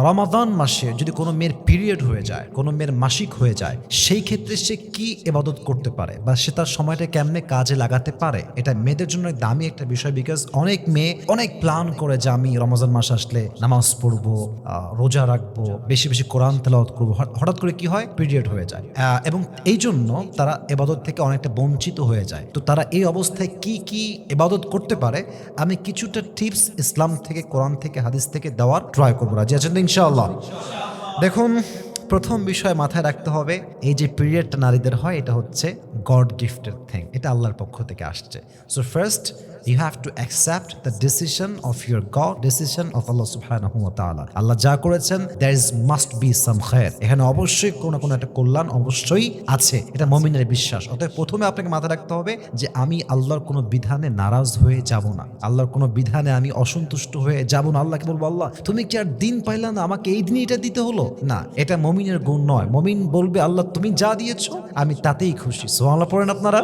রমাদান মাসে যদি কোনো মেয়ের পিরিয়ড হয়ে যায়, কোনো মেয়ের মাসিক হয়ে যায়, সেই ক্ষেত্রে সে কি এবাদত করতে পারে বা সে তার সময়টা কেমনে কাজে লাগাতে পারে? এটা মেয়েদের জন্য দামি একটা বিষয় বিকজ অনেক মেয়ে অনেক প্ল্যান করে যে আমি রমজান মাস আসলে নামাজ পড়ব রোজা রাখব, বেশি বেশি কোরআন তেলাওয়াত করব। হঠাৎ- করে কি হয়? পিরিয়ড হয়ে যায়। এবং এই জন্য তারা এবাদত থেকে অনেকটা বঞ্চিত হয়ে যায়। তো তারা এই অবস্থায় কি কি এবাদত করতে পারে? আমি কিছুটা টিপস ইসলাম থেকে, কোরআন থেকে, হাদিস থেকে দেওয়ার ট্রাই করব। রাজি আছেন ইনশাআল্লাহ। দেখুন, প্রথম বিষয় মাথায় রাখতে হবে, এই যে পিরিয়ডটা নারীদের হয়, এটা হচ্ছে গড গিফটেড থিং এটা আল্লাহর পক্ষ থেকে আসছে। So first you have to accept the decision of your god decision of Allah সুবহানাহু ওয়া তাআলা আল্লাহ যা করেছেন there is must be some খায়ের এখানে অবশ্যই কোনো কোনো একটা কল্যাণ অবশ্যই আছে। এটা মমিনের বিশ্বাস। অতএব প্রথমে আপনাকে মাথায় রাখতে হবে যে আমি আল্লাহর কোনো বিধানে নারাজ হয়ে যাব না। আল্লাহর কোনো বিধানে আমি অসন্তুষ্ট হয়ে যাব না। আল্লাহকে বলব, আল্লাহ, তুমি কি আর দিন পাইলা না? আমাকে এই দিনই এটা দিতে হলো? না, এটা মমিনের গুণ নয়। মমিন বলবে, আল্লাহ, তুমি যা দিয়েছ, আমি তাতেই খুশি। সোহাল্লাহ পড়েন আপনারা।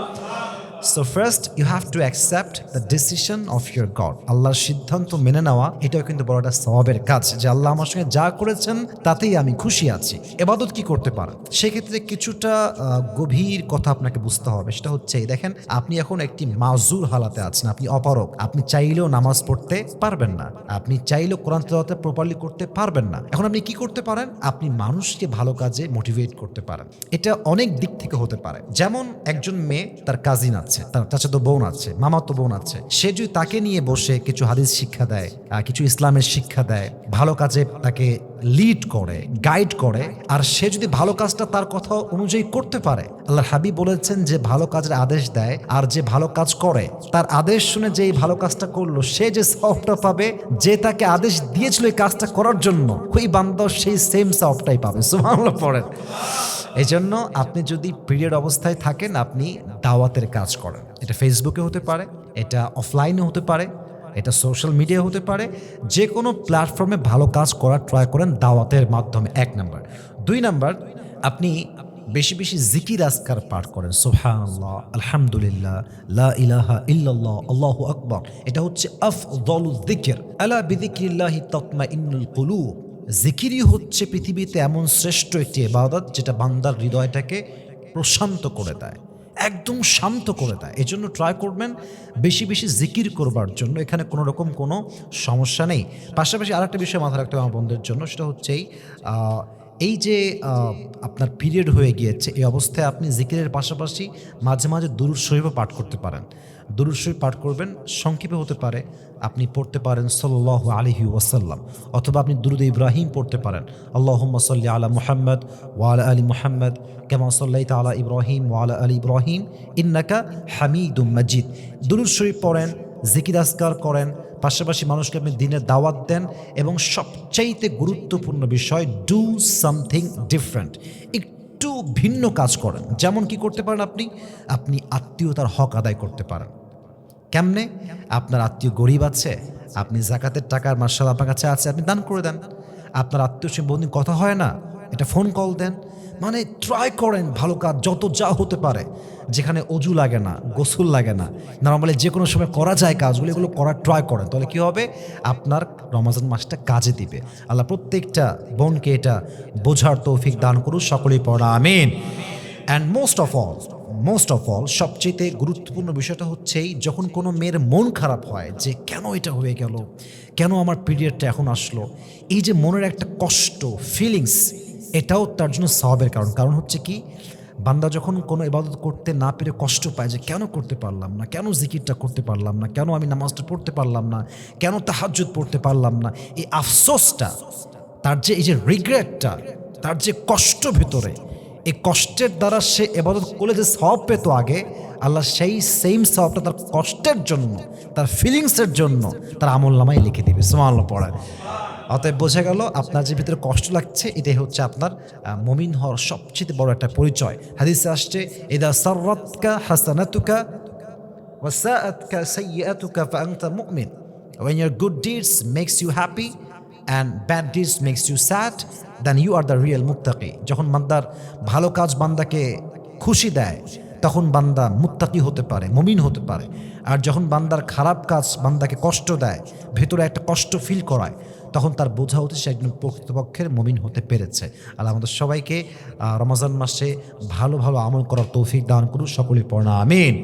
So first you have to accept the decision of your god আল্লাহর সিদ্ধান্ত মেনে নেওয়া, এটাও কিন্তু বড় একটা স্বভাবের কাজ যে আল্লাহ আমার সঙ্গে যা করেছেন, তাতেই আমি খুশি আছি। এবাদত কি করতে পারেন? সেক্ষেত্রে কিছুটা গভীর কথা আপনাকে বুঝতে হবে। সেটা হচ্ছে দেখেন, আপনি এখন একটি মাজুর হালাতে আছেন, আপনি অপারক আপনি চাইলেও নামাজ পড়তে পারবেন না। আপনি চাইলেও কোরআন তেলাওয়াতে প্রপারলি করতে পারবেন না। এখন আপনি কি করতে পারেন? আপনি মানুষকে ভালো কাজে মোটিভেট করতে পারেন। এটা অনেক দিক থেকে হতে পারে। যেমন, একজন মেয়ে, তার কাজিন আছে। তার চাচাতো বোন আছে মামাতো বোন আছে। সে যদি তাকে নিয়ে বসে কিছু হাদিস শিক্ষা দেয় কিছু ইসলামের শিক্ষা দেয়, ভালো কাজে তাকে লিড করে গাইড করে, আর সে যদি ভালো কাজটা তার কথা অনুযায়ী করতে পারে আল্লাহ হাবিব বলেছেন যে ভালো কাজের আদেশ দেয়, আর যে ভালো কাজ করে, তার আদেশ শুনে যে এই ভালো কাজটা করল, সে যে সফটটা পাবে, যে তাকে আদেশ দিয়েছিল এই কাজটা করার জন্য, ওই বান্দাও সেই সেম সফটটাই পাবে। সুবহানাল্লাহ, পড়েন। এই জন্য আপনি যদি পিরিয়ড অবস্থায় থাকেন, আপনি দাওয়াতের কাজ করেন। এটা ফেসবুকে হতে পারে, এটা অফলাইনে হতে পারে, এটা সোশ্যাল মিডিয়া হতে পারে যে কোনো প্ল্যাটফর্মে ভালো কাজ করার ট্রাই করেন দাওয়াতের মাধ্যমে। এক নাম্বার দুই নাম্বার আপনি বেশি বেশি জিকির আসকার পাঠ করেন। সোহানাল্লাহ আলহামদুলিল্লাহ, লা ইলাহা ইল্লাল্লাহ, আল্লাহু আকবার। এটা হচ্ছে আফদলু যিকির আলা বিযিকরিল্লাহি তাতমাইন্নুল কুলুব। জিকিরই হচ্ছে পৃথিবীতে এমন শ্রেষ্ঠ একটি এবাদত যেটা বান্দার হৃদয়টাকে প্রশান্ত করে দেয়, একদম শান্ত করে দেয়। এজন্য ট্রাই করবেন বেশি বেশি জিকির করবার জন্য, এখানে কোনো রকম কোনো সমস্যা নেই। পাশাপাশি আরেকটা বিষয় মাথায় রাখতে হবে আমার বন্ধুদের জন্য, সেটা হচ্ছে এই, যে আপনার পিরিয়ড হয়ে গিয়েছে এই অবস্থায় আপনি জিকিরের পাশাপাশি মাঝে মাঝে দুরুদ শরীফও পাঠ করতে পারেন। দুরুদ শরীফ পাঠ করবেন সংক্ষেপে হতে পারে আপনি পড়তে পারেন সল্লাহ আলহি ওয়াসাল্লাম অথবা আপনি দুরুদ ইব্রাহিম পড়তে পারেন। আল্লাহ সাল্লি আলা মুহাম্মদ ওয়ালা আলী মুহাম্মদ কেমা সাল্লাই তালা ইব্রাহিম ওয়ালা আলী ইব্রাহিম ইন্নাকা হামিদুম মজিদ। দুরুদ শরীফ পড়েন জিকির আসকার করেন পাশাপাশি মানুষকে আপনি দিনের দাওয়াত দেন এবং সবচাইতে গুরুত্বপূর্ণ বিষয় ডু সামথিং ডিফারেন্ট একটু ভিন্ন কাজ করেন। যেমন কি করতে পারেন আপনি? আপনি আত্মীয়তার হক আদায় করতে পারেন। কেমনে? আপনার আত্মীয় গরিব আছে, আপনি জাকাতের টাকার মার্শাল আপনার কাছে আছে, আপনি দান করে দেন। আপনার আত্মীয় সে বহুদিন কথা হয় না, এটা ফোন কল দেন। মানে ট্রাই করেন ভালো কাজ, যত যা হতে পারে, যেখানে অজু লাগে না, গোসল লাগে না নর্মালি যে কোনো সময় করা যায় কাজগুলো, এগুলো করার ট্রাই করেন, তাহলে কী হবে? আপনার রমাজান মাসটা কাজে দিবে। আল্লাহ প্রত্যেকটা বোনকে এটা বোঝার তৌফিক দান করুন সকলেই পড়া, আমিন। And most of all most of all সবচেয়ে গুরুত্বপূর্ণ বিষয়টা হচ্ছেই যখন কোনো মেয়ের মন খারাপ হয়, যে কেন এটা হয়ে গেল, কেন আমার পিরিয়ডটা এখন আসলো, এই যে মনের একটা কষ্ট ফিলিংস এটাও তার জন্য স্বভাবের কারণ। কারণ হচ্ছে কি, বান্দা যখন কোনো ইবাদত করতে না পেরে কষ্ট পায় যে কেন করতে পারলাম না, কেন জিকিরটা করতে পারলাম না, কেন আমি নামাজটা পড়তে পারলাম না, কেন তাহাজ্জুদ পড়তে পারলাম না, এই আফসোসটা, তার যে এই যে রিগ্রেটটা তার যে কষ্ট ভেতরে, এই কষ্টের দ্বারা সে এবাদত করলে যে সব পেত আগে, আল্লাহ সেই সেম সবটা তার কষ্টের জন্য, তার ফিলিংসের জন্য তার আমল নামায় লিখে দিবে। সুমাল্লাহ পড়ায় অতএব বোঝা গেল আপনার যে ভিতরে কষ্ট লাগছে, এটাই হচ্ছে আপনার মমিন হওয়ার সবচেয়ে বড় একটা পরিচয়। হাদিসে আসছে এদা সররতকা হাসানাতুকা ওয়াসাআতকা সাইয়্যাতুকা ফাআনতা মুমিন। When your good deeds makes you happy and bad deeds makes you sad, then you are the real মুত্তাকি যখন বান্দার ভালো কাজ বান্দাকে খুশি দেয়, তখন বান্দা মুত্তাকি হতে পারে, মমিন হতে পারে। আর যখন বান্দার খারাপ কাজ বান্দাকে কষ্ট দেয়, ভেতরে একটা কষ্ট ফিল করায় তখন তার বোঝা উচিত সে একজন প্রকৃতপক্ষের মমিন হতে পেরেছে। আল্লাহ আমাদের সবাইকে রমজান মাসে ভালো ভালো আমল করার তৌফিক দান করুন সকলে পড়া আমিন।